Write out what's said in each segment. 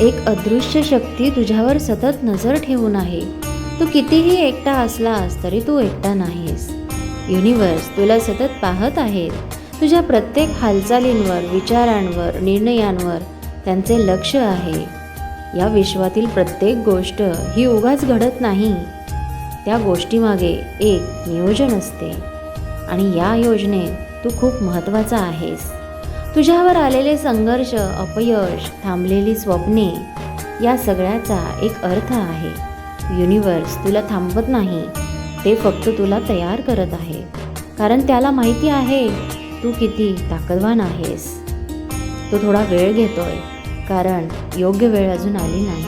एक अदृश्य शक्ती तुझ्यावर सतत नजर ठेवून आहे. तू कितीही एकटा असलास तरी तू एकटा नाहीस. युनिवर्स तुला सतत पाहत आहे. तुझ्या प्रत्येक हालचालींवर विचारांवर निर्णयांवर त्यांचे लक्ष आहे. या विश्वातील प्रत्येक गोष्ट ही उगाच घडत नाही. त्या गोष्टीमागे एक नियोजन असते. आणि या योजनेत तू खूप महत्त्वाचा आहेस. तुझ्यावर आलेले संघर्ष अपयश थांबलेली स्वप्ने या सगळ्याचा एक अर्थ आहे. युनिवर्स तुला थांबवत नाही. ते फक्त तुला तयार करत आहे. कारण त्याला माहिती आहे तू किती ताकदवान आहेस. तो थोडा वेळ घेतोय कारण योग्य वेळ अजून आली नाही.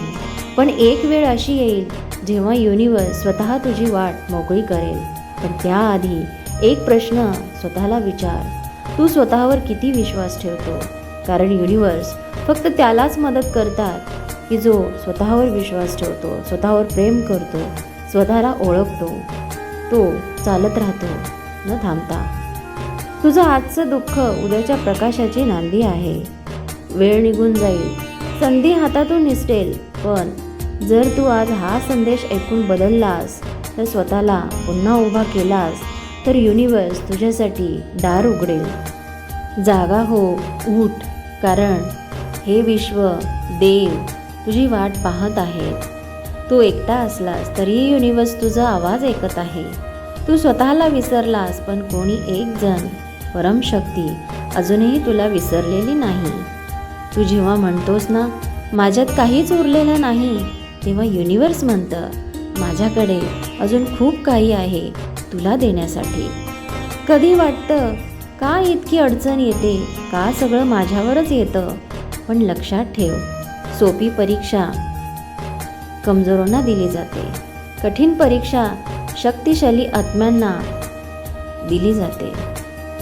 पण एक वेळ अशी येईल जेव्हा युनिवर्स स्वतः तुझी वाट मोकळी करेल. पण त्याआधी एक प्रश्न स्वतःला विचार. तू स्वतःवर किती विश्वास ठेवतो? कारण युनिवर्स फक्त त्यालाच मदत करतात की जो स्वतःवर विश्वास ठेवतो स्वतःवर प्रेम करतो स्वतःला ओळखतो तो चालत राहतो न थांबता. तुझं आजचं दुःख उद्याच्या प्रकाशाची नांदी आहे. वेळ निघून जाईल. संधी हातातून निसटेल पण जर तू आज हा संदेश ऐकून बदललास तर स्वतःला पुन्हा उभा केलास तर युनिवर्स तुझ्यासाठी दार उघडेल. जागा हो उठ कारण हे विश्व देव तुझी वाट पाहत आहे. तू एकटा असलास तरीही युनिवर्स तुझा आवाज ऐकत आहे. तू स्वतःला विसरलास पण कोणी एक जण परमशक्ती अजूनही तुला विसरलेली नाही. तू जेव्हा म्हणतोस ना माझ्यात काहीच उरलेलं नाही तेव्हा युनिवर्स म्हणतं माझ्याकडे अजून खूप काही आहे. तुला देण्यासाठी. कधी वाटतं का इतकी अडचण येते का सगळं माझ्यावरच येतं? पण लक्षात ठेव सोपी परीक्षा कमजोरांना दिली जाते. कठीण परीक्षा शक्तिशाली आत्म्यांना दिली जाते.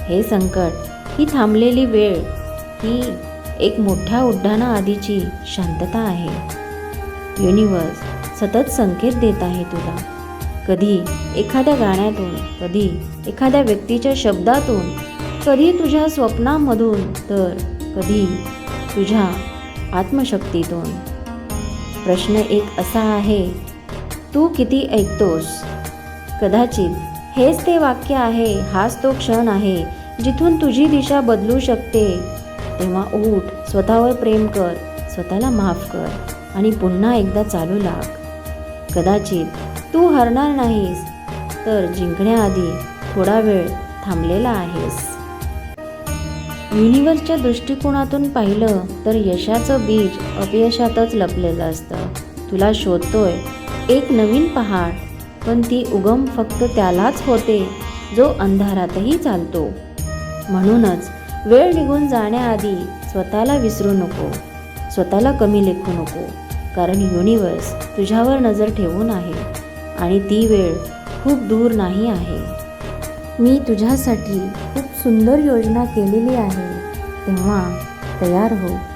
हे संकट ही थांबलेली वेळ ही एक मोठ्या उड्डाणाआधीची शांतता आहे. युनिवर्स सतत संकेत देत आहे तुला. कधी एखाद्या गाण्यातून कधी एखाद्या व्यक्तीच्या शब्दातून कधी तुझ्या स्वप्नामधून तर कधी तुझ्या आत्मशक्तीतून. प्रश्न एक असा आहे तू किती ऐकतोस? कदाचित हेच ते वाक्य आहे हाच तो क्षण आहे जिथून तुझी दिशा बदलू शकते. तेव्हा उठ स्वतःवर प्रेम कर स्वतःला माफ कर आणि पुन्हा एकदा चालू लाग. कदाचित तू हरणार नाहीस तर जिंकण्याआधी थोडा वेळ थांबलेला आहेस. युनिवर्सच्या दृष्टिकोनातून पाहिलं तर यशाचं बीज अपयशातच लपलेलं असतं. तुला शोधतोय एक नवीन पहाड पण ती उगम फक्त त्यालाच होते जो अंधारातही चालतो. म्हणूनच वेळ निघून जाण्याआधी स्वतःला विसरू नको स्वतःला कमी लेखू नको. कारण युनिवर्स तुझ्यावर नजर ठेवून आहे आणि ती वेळ खूप दूर नाही आहे. मी तुझ्यासाठी खूप सुंदर योजना केलेली आहे. तेव्हा तयार हो.